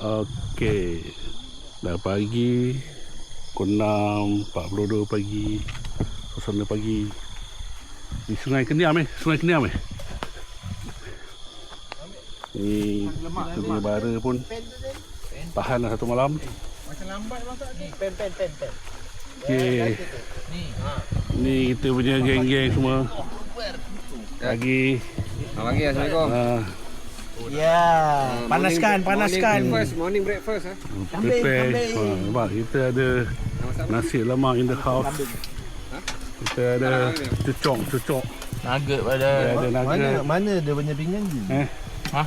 Okey. Dah pagi. Pukul 6, 42 pagi. Suasana pagi. Di Sungai Keniam eh. Sungai Keniam eh. Ni kita punya bara pun tahan lah satu malam. Pen pen pen pen. Okey. Ni kita punya geng-geng semua. Lagi Selamat pagi, Assalamualaikum. uh, Ya, panaskan, panaskan. Morning breakfast, morning breakfast. Ha? prepare. Ha, nampak kita ada nasi lemak in the house. Kita ada cucuk, cucuk. Nugget pada. ada Mana naga. mana dia punya pinggan ni? Eh, Ha?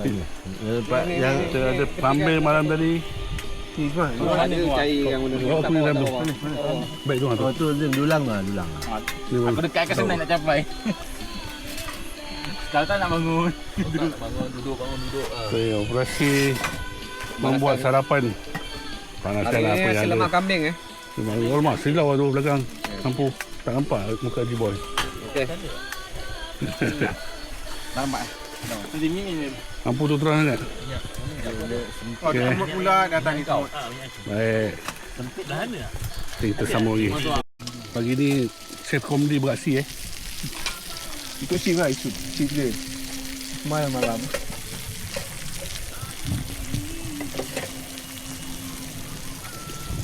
Eh, Pak yang kita ada pambil malam tadi. tiga. Ada cari yang benda tu. Oh, bawa, lampu. tak bawa. Baik tu. Oh tu dulang ah, dulang. Ni Aku dekat ke senang nak capai. Sekarang tak nak bangun. Saya operasi membuat sarapan. Panaskan Hari apa ni yang nasi ada. lemak kambing eh. Memang hormat silau tu belakang. Lampu. Tak nampak muka Haji Boy. Okey. Nampak. Ni Lampu tu terang sangat. Okey. pula datang kau. Baik. sempit dah ada. Kita sambung lagi. Pagi ni chef komedi beraksi eh. Ikut sip lah, ikut sip dia. Malam malam.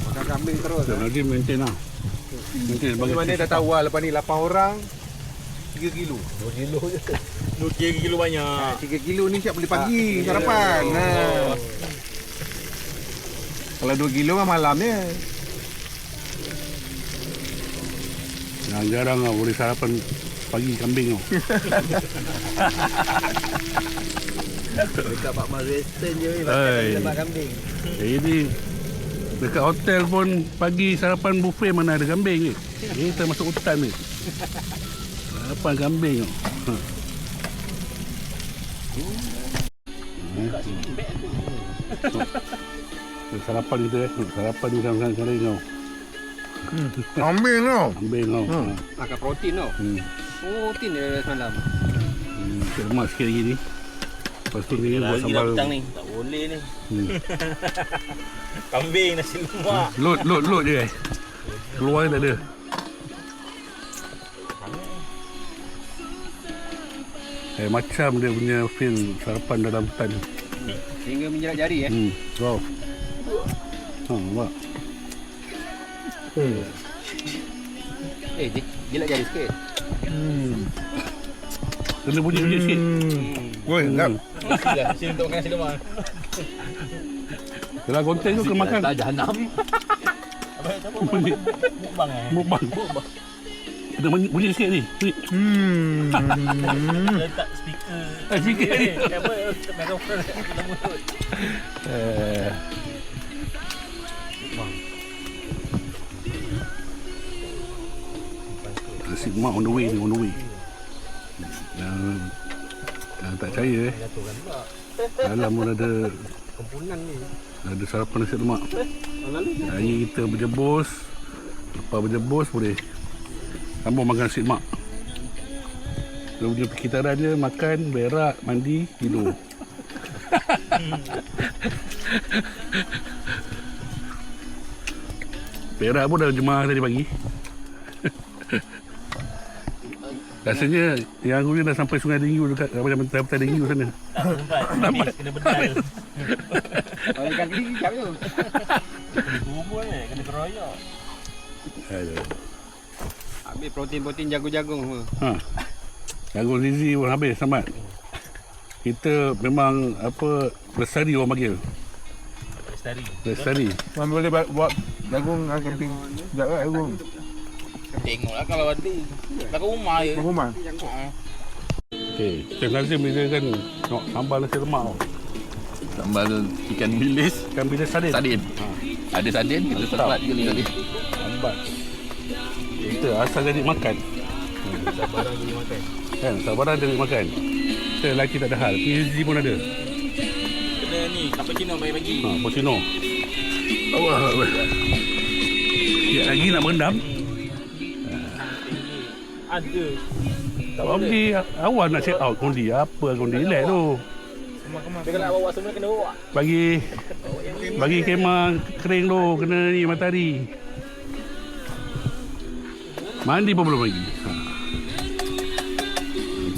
Makan kambing terus. Dan lagi maintain lah. Maintain bagi Mana dah tahu lah lepas ni 8 orang 3 kilo. 2 kilo je. Lu kira kilo banyak. 3 kilo ni siap boleh pagi sarapan. Nah. Kalau 2 kilo kan malam ni. Yang jarang lah boleh sarapan pagi kambing tau. Dekat Pak Mas Western je Hai. lemak kambing. Jadi dekat hotel pun pagi sarapan buffet mana ada kambing ke? Kita masuk hutan ni. Sarapan kambing tau. Ha. Eh, Sarapan kita eh. Sarapan ni sama-sama kambing tau. Kambing tau. Kambing tau. Ha. Makan protein tau. Hmm. Protein dia semalam. Hmm. Kita lemak sikit lagi ni. Lepas tu ni buat sambal. ni. Tak boleh ni. Hmm. Kambing nasi lemak. Load, load, load je guys. Keluar tak ada. Eh, macam dia punya feel sarapan dalam hutan. Sehingga menjerat jari eh. Hmm, wow. Ha, nampak? Eh, j- jilat jari sikit. Kena bunyi-bunyi sikit. Woi, enggak. Sila, sini untuk makan lemak. Kalau konten tu kena makan. Tak jahanam. Apa? Bunyi. Mukbang eh. Mukbang. Kena bunyi, bunyi sikit ni. Bunyi. Hmm. Letak speaker. Eh, speaker ni. Apa? Mikrofon dalam mulut. Eh. Mak on the way ni, on the way. Yang, yang tak percaya eh. Dalam pun ada Kempunan ni. ada sarapan nasi lemak. Hari kita berjebus. Lepas berjebus boleh sambung makan nasi lemak. Dia punya perkitaran dia makan, berak, mandi, tidur. berak pun dah jemaah tadi pagi. Rasanya yang aku ni dah sampai Sungai Dinggu dekat apa nama Pantai Dinggu sana. Sempat. Kena bedal. Kalau ikan gigi tu. Kena kubur eh. Kena keroyak. Aduh. Ambil protein-protein jagung-jagung semua. Ha. Jagung Zizi pun habis tamat. Kita memang apa lestari orang panggil. Lestari. Lestari. Man boleh buat- jagung ah, camping. Sekejap kan jagung. Tengoklah kalau ada. Kat rumah je. Rumah. Ha. Okey, Chef Nazim ni dia kan nak sambal nasi lemak tau. Sambal ikan bilis Kan bila sardin. Sardin Ha. Ada sardin Kita serat je kali Lambat. Kita asal jadi makan. Sabaran boleh makan. Kan, sabaran jadi makan. Kita lelaki tak ada hal. PhD pun ada. Kena ni. Cappuccino pagi-pagi. Ha, Bocino. Allah Allah. Ya, lagi nak berendam. Ada. Tak boleh. Awal nak check out kondi. Apa kondi? Relax tu. Dia kalau nak bawa semua kena bawa. Bagi Bagi kemah kering tu Kena ni matahari Mandi pun belum lagi ha.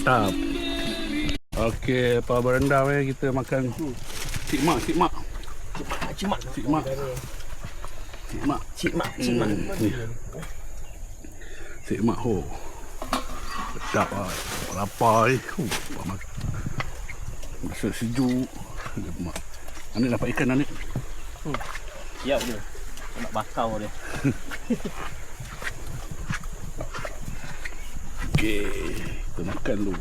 Mantap Okey, apa berendam eh kita makan Cik Mak, Cik Mak Cik mak. Cik Mak Cik Mak Cik mak. Cik mak. Hmm, ni. Cik Mak ho Sedap lah Lapar eh huh, Buat makan Masa sejuk Dia mak Anik dapat ikan Anik Siap dia. Nak bakau dia. Okey, kita makan dulu.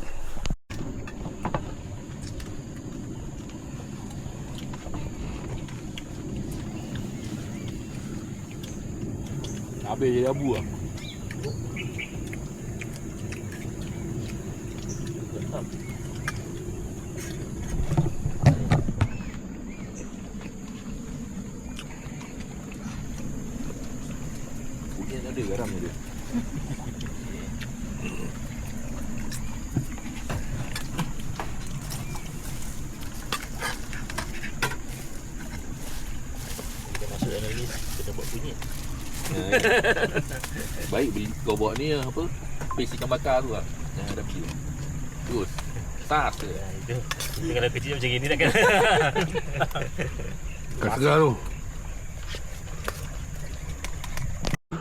Habis jadi abu lah. Dia tak ada garam dia. Kita masuk dalam ni kita buat bunyi. Baik beli kau bawa ni apa? Paste ikan bakar tu lah. Yang ada tu. Terus. Sas ke? Ha, itu. Kita kalau kecil macam gini takkan. Kat segar tu.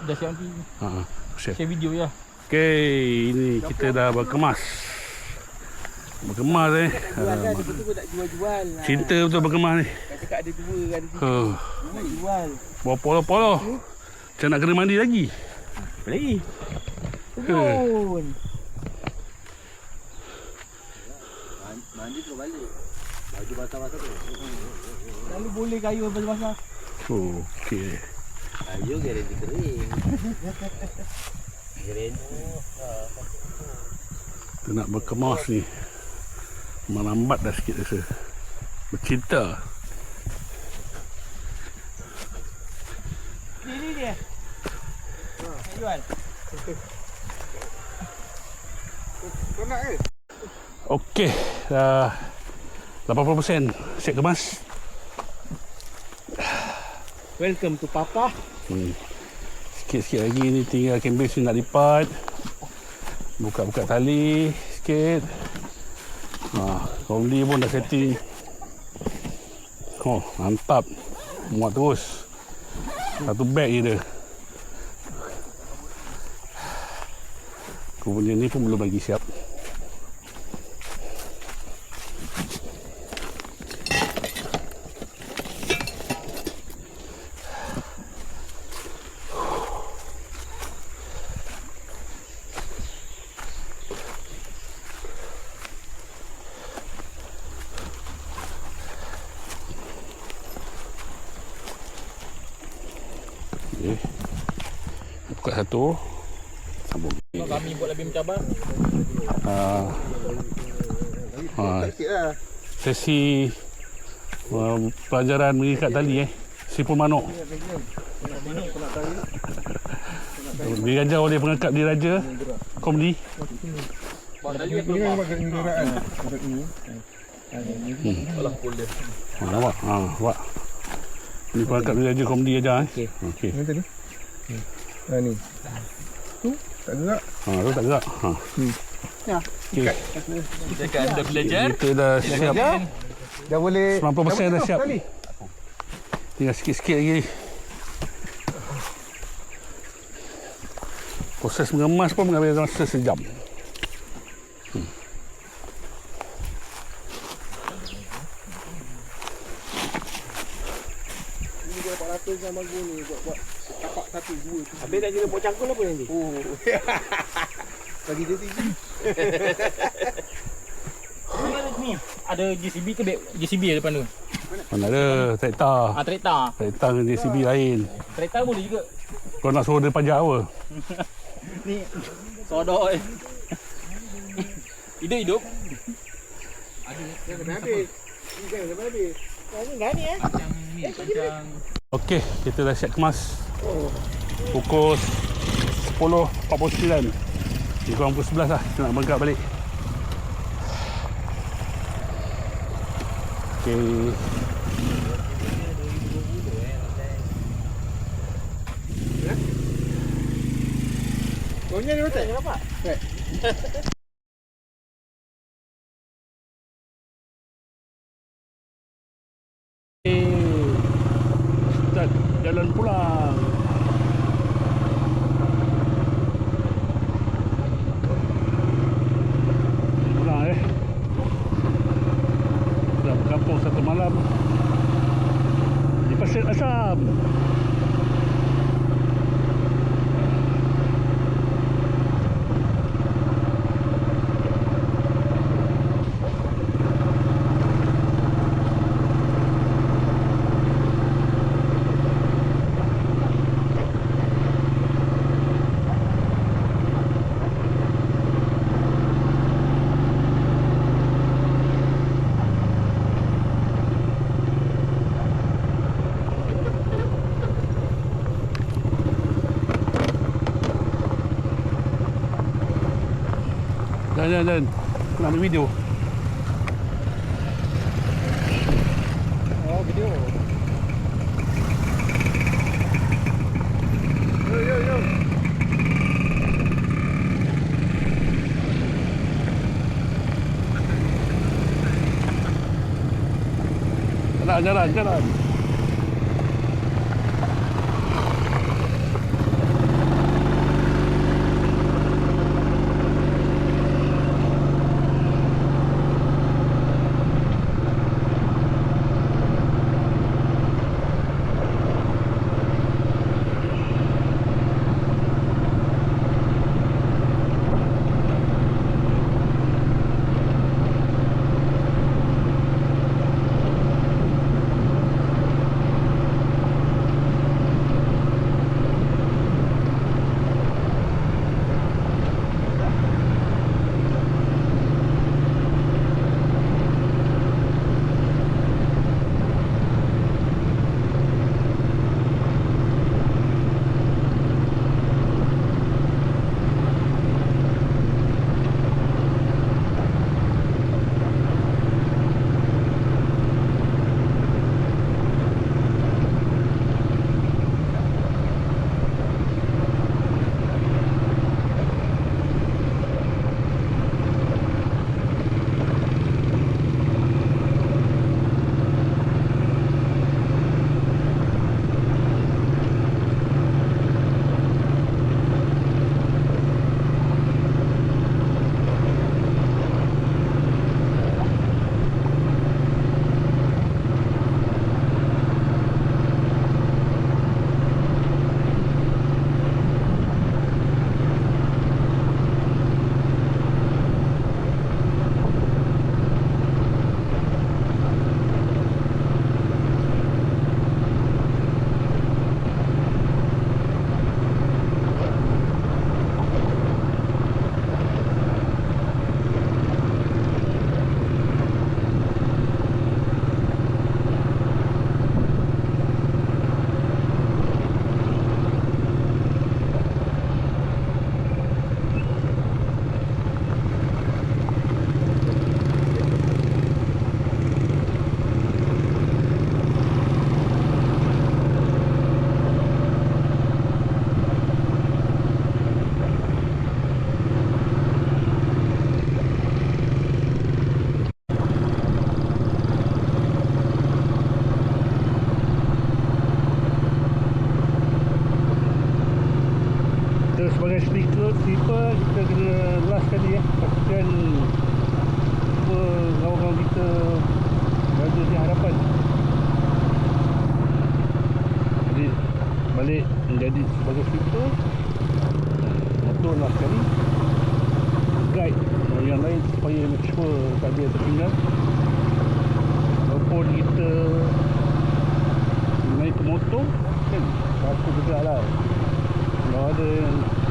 Dah siap nanti Ha, ha. Chef. share video ya. Okey, ini kita dah berkemas. Berkemas eh. Jual kan, dia betul tak jual-jual lah. Cinta betul berkemas ni. Kat cakap ada dua, ada tiga. Nak jual. Bawa polo-polo. Macam nak kena mandi lagi. Lagi. Turun. Mandi terus balik. Baju basah-basah tu. Lalu boleh kayu basah-basah. Oh, okey. Ayo garanti kering. Keren. Kita nak berkemas ni. Melambat dah sikit rasa. Bercinta. Ini dia. Nak jual. Okey, dah 80% siap kemas. Welcome to Papa. Hmm. Sikit-sikit lagi ni tinggal kembis ni nak lipat. Buka-buka tali sikit. Ha, Romli pun dah setting. Oh, mantap. Muat terus. Satu bag je dia. Punya ni pun belum lagi siap. Okey. Buka satu. Sambung. Kami buat lebih mencabar. Ah. Ah. Sesi uh, pelajaran mengikat tali eh. Sipul manuk. Diraja oleh pengangkat diraja komedi. Ini ini. Dia. Ha, nampak? Ha, nampak. Ni pengangkat diraja komedi aja eh. Okey. Okey. Tadi. Ha ni. Tu tak gerak. Ha, tu tak gerak. Ha. Ya. Okey. Kita kan dah belajar. Kita dah siap. Dah boleh 90% dah siap. Tali. Tinggal sikit-sikit lagi. Proses mengemas pun mengambil masa sejam. Ini dia 400 yang bagus ni buat buat tapak satu dua tu. Habis dah kira buat cangkul apa nanti? Oh. Bagi dia tinggi. Ni ada JCB ke beg JCB ada depan tu? Mana ada traktor. Ah kereta. Traktor dengan JCB lain. Kereta boleh juga. Kau nak suruh dia pajak apa? Ni sodok eh. Hidup hidup. Kena habis. Ini kan kena habis. Oh, ni dah ni eh. Okey, kita dah siap kemas. Pukul 10.49. Ni kurang pukul 11 lah. Kita nak berangkat balik. Okey. Kau ni ada tak? Apa? Asam. Di pa sila ah, asam. Berkampung satu malam. Di Pasir Asam. Dan dan dan. Nak ambil video. Oh, video. Yo yo yo. Jalan jalan jalan. Satu juga lah. Kalau ada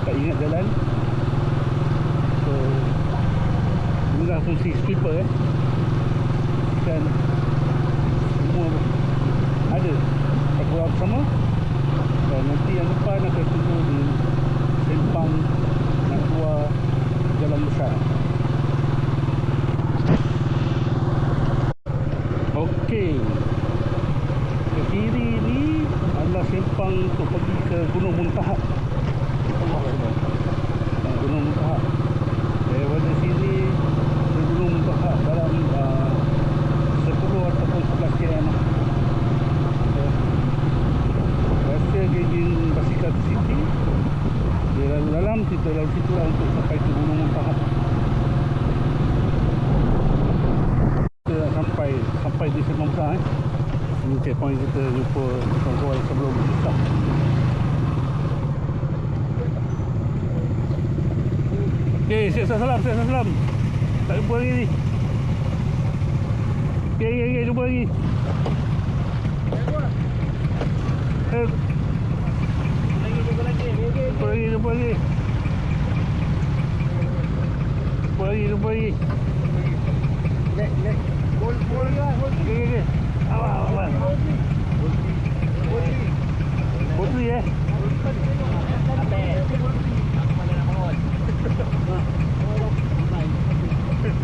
tak ingat jalan. So inilah fungsi sweeper eh. Kan semua ada. Tak keluar bersama dan nanti yang depan akan tunggu di sempang nak keluar jalan besar Okey peluang untuk pergi ke Gunung Muntaha. Ah, Gunung Muntaha. Daripada sini ke Gunung Muntaha dalam uh, 10 ataupun 11 km. Okay. Rasa giging Basikal City dia lalu dalam kita lalu situ lah untuk sampai ke Gunung Muntaha. Kita dah sampai sampai di Sembang Besar eh. Checkpoint kita jumpa kawan-kawan sebelum kita. Okay, siap salam, siap salam. Tak jumpa lagi ni. Okay, okay, okay, jumpa lagi. Eh, Jumpa lagi, jumpa lagi. Jumpa lagi, jumpa lagi. Nek, nek. Bol, bol lah. Bol, Okay, okay, okay. Awal, awal. Botri eh.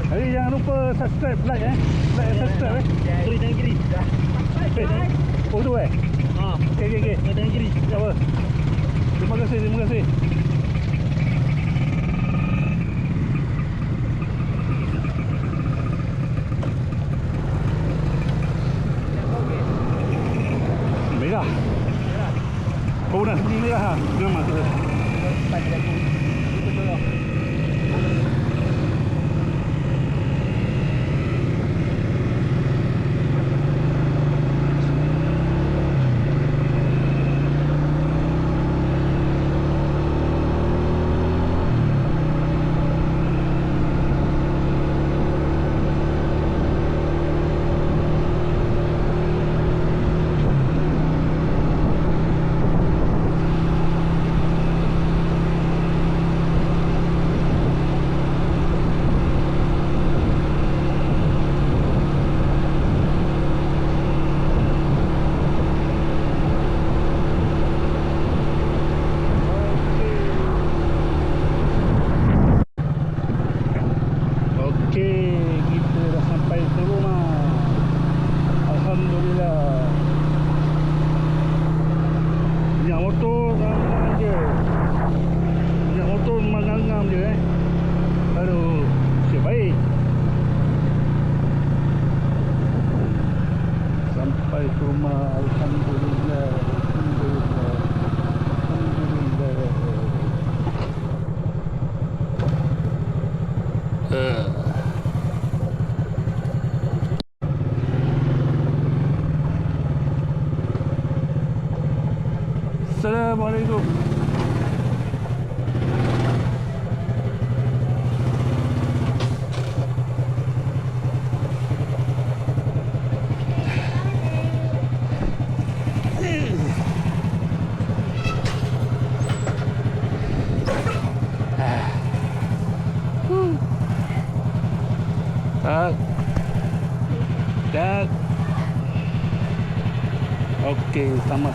Jadi jangan lupa subscribe, like eh. Like and subscribe eh. Kiri dan kiri. Oh tu eh? Ha. Okay, okay, okay. Dan kiri. Apa. Terima kasih, terima kasih. Merah. Oh, dah seperti merah ha. Nama tu. Okey, kita dah sampai ke rumah. Alhamdulillah. Minyak motor ngam je. Minyak motor memang ngam je eh. Aduh, nasib baik. Sampai ke rumah Alhamdulillah. Alhamdulillah. Alhamdulillah. Uh. Assalamualaikum. Tak. Okey, selamat